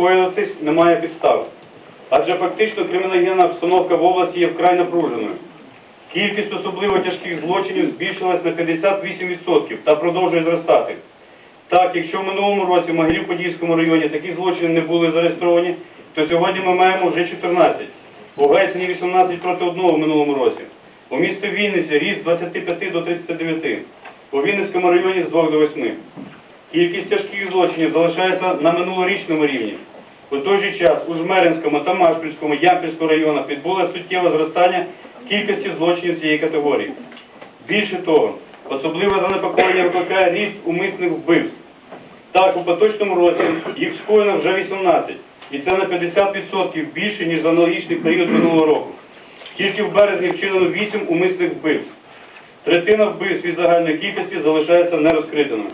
заспокоюватись немає підстав. Адже фактично криміногенна обстановка в області є вкрай напруженою. Кількість особливо тяжких злочинів збільшилась на 58% та продовжує зростати. Так, якщо в минулому році в Могилів-Подільському районі такі злочини не були зареєстровані, то сьогодні ми маємо вже 14. У Гайсині 18 проти 1 в минулому році. У місті Вінниці ріст 25 до 39. У Вінницькому районі з 2 до 8. Кількість тяжких злочинів залишається на минулорічному рівні. У той же час у Жмеринському, Тамашпільському, Ямпільському районах відбулося суттєве зростання кількості злочинів цієї категорії. Більше того, особливе занепокоєння викликає ріст умисних вбивств. Так, у поточному році їх скоєно вже 18, і це на 50% більше, ніж за аналогічний період минулого року. Тільки в березні вчинено 8 умисних вбивств. Третина вбивств від загальної кількості залишається нерозкритими.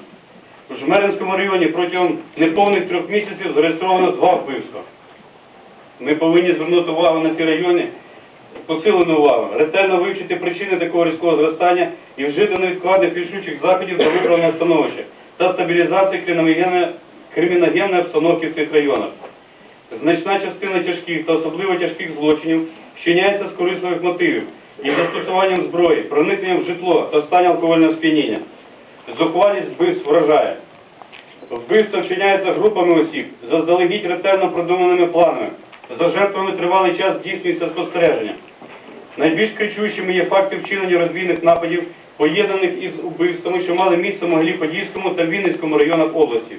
У Жмеринському районі протягом неповних трьох місяців зареєстровано два вбивства. Ми повинні звернути увагу на ці райони, посилену увагу, ретельно вивчити причини такого різкого зростання і вжити невідкладних рішучих заходів для виправлення становища та стабілізації криміногенної- обстановки в цих районах. Значна частина тяжких та особливо тяжких злочинів вчиняється з корисливих мотивів і застосуванням зброї, проникненням в житло та стані алкогольного сп'яніння. Зухвалість вбивств вражає. Вбивства вчиняються групами осіб, заздалегідь ретельно продуманими планами. За жертвами тривалий час здійснюється спостереження. Найбільш кричущими є факти вчинення розбійних нападів, поєднаних із вбивствами, що мали місце в Могилі-Подільському та Вінницькому районах області.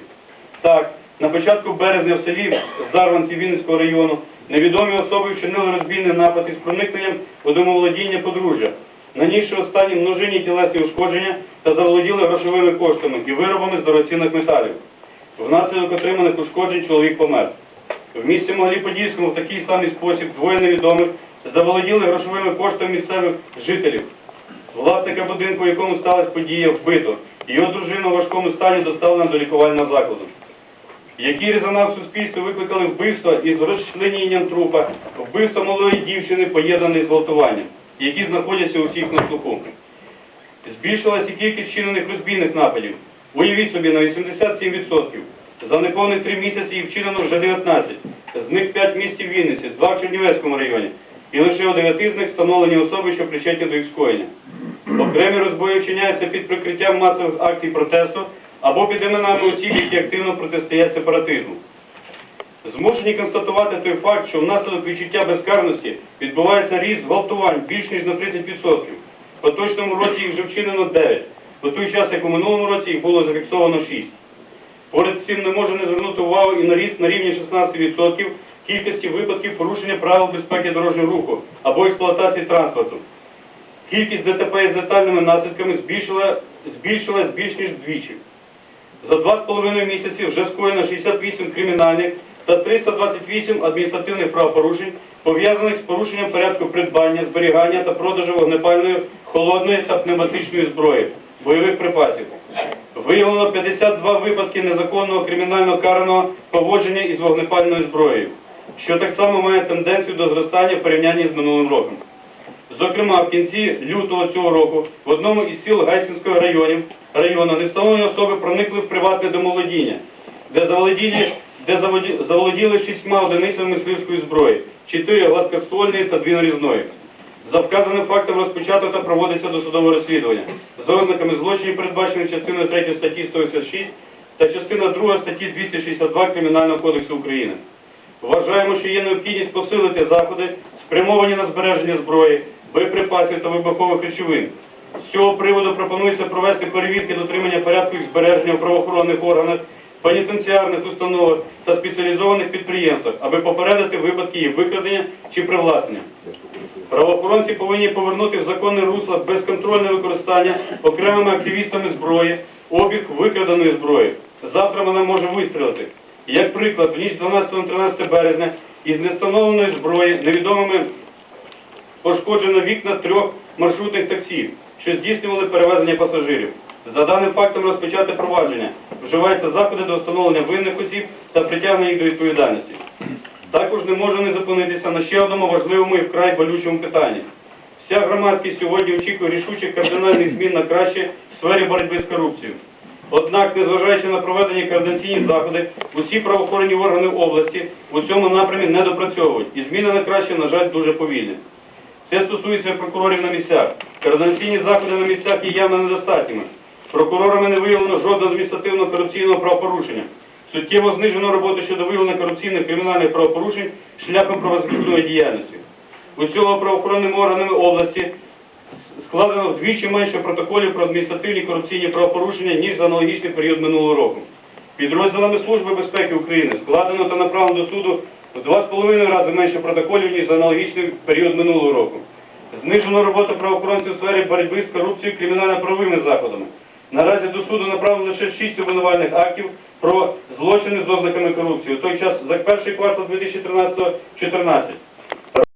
Так, на початку березня в селі Зарванці Вінницького району невідомі особи вчинили розбійний напад із проникненням у домоволодіння подружжя, нанісши останні множинні тілесні ушкодження та заволоділи грошовими коштами і виробами з дорогоцінних металів. Внаслідок отриманих ушкоджень чоловік помер. В місті Могилі-Подільському в такий самий спосіб двоє невідомих заволоділи грошовими коштами місцевих жителів. Власника будинку, в якому сталася подія, вбито. Його дружину в важкому стані доставлено до лікувального закладу. Який резонанс в суспільстві викликали вбивства із розчленінням трупа, вбивство малої дівчини, поєднане з гвалтуванням, які знаходяться у всіх на слуху. Збільшилася кількість вчинених розбійних нападів. Уявіть собі, на 87%. За неповних три місяці їх вчинено вже 19. З них 5 місць в Вінниці, 2 в Чернівецькому районі. І лише у 9 з них встановлені особи, що причетні до їх скоєння. Окремі розбої вчиняються під прикриттям масових акцій протесту або під іменами осіб, які активно протистоять сепаратизму. Змушені констатувати той факт, що внаслідок відчуття безкарності відбувається ріст зґвалтувань більш ніж на 30%. В поточному році їх вже вчинено 9, у той час, як у минулому році їх було зафіксовано 6. Поряд з цим не можу не звернути увагу і на ріст на рівні 16% кількості випадків порушення правил безпеки дорожнього руху або експлуатації транспорту. Кількість ДТП із летальними наслідками збільшила, збільшилась більш ніж вдвічі. За два з половиною місяці вже скоєно 68 кримінальних та 328 адміністративних правопорушень, пов'язаних з порушенням порядку придбання, зберігання та продажу вогнепальної, холодної та пневматичної зброї, бойових припасів. Виявлено 52 випадки незаконного кримінально караного поводження із вогнепальною зброєю, що так само має тенденцію до зростання в порівнянні з минулим роком. Зокрема, в кінці лютого цього року в одному із сіл Гайсинського району, району невстановлені особи проникли в приватне домоволодіння, де заволоділи, де заволоділи шістьма одиницями мисливської зброї, чотири гладкоствольної та дві нарізної. За вказаним фактом розпочато та проводиться досудове розслідування за ознаками злочинів, передбачених частиною 3 статті 186 та частина 2 статті 262 Кримінального кодексу України. Вважаємо, що є необхідність посилити заходи, спрямовані на збереження зброї, боєприпасів та вибухових речовин. З цього приводу пропонується провести перевірки дотримання порядку їх збереження в правоохоронних органах, пенітенціарних установах та спеціалізованих підприємствах, аби попередити випадки їх викрадення чи привласнення. Правоохоронці повинні повернути в законне русло безконтрольне використання окремими активістами зброї, обіг викраданої зброї. Завтра вона може вистрілити. Як приклад, в ніч 12-13 березня із невстановленої зброї невідомими пошкоджено вікна трьох маршрутних таксі, що здійснювали перевезення пасажирів. За даним фактом розпочати провадження. Вживаються заходи до встановлення винних осіб та притягнення їх до відповідальності. Також не можу не зупинитися на ще одному важливому і вкрай болючому питанні. Вся громадськість сьогодні очікує рішучих кардинальних змін на краще в сфері боротьби з корупцією. Однак, незважаючи на проведені координаційні заходи, усі правоохоронні органи області у цьому напрямі не допрацьовують, і зміни на краще, на жаль, дуже повільні. Це стосується прокурорів на місцях. Координаційні заходи на місцях є явно недостатніми. Прокурорами не виявлено жодного адміністративного корупційного правопорушення. Суттєво знижено роботу щодо виявлення корупційних кримінальних правопорушень шляхом правозахисної діяльності. Усього правоохоронними органами області складено вдвічі менше протоколів про адміністративні корупційні правопорушення, ніж за аналогічний період минулого року. Підрозділами Служби безпеки України складено та направлено до суду в два з половиною рази менше протоколів, ніж за аналогічний період минулого року. Знижено роботу правоохоронців у сфері боротьби з корупцією кримінально-правовими заходами. Наразі до суду направлено лише 6 обвинувальних актів про злочини з ознаками корупції. У той час за перший квартал 2013 – 14.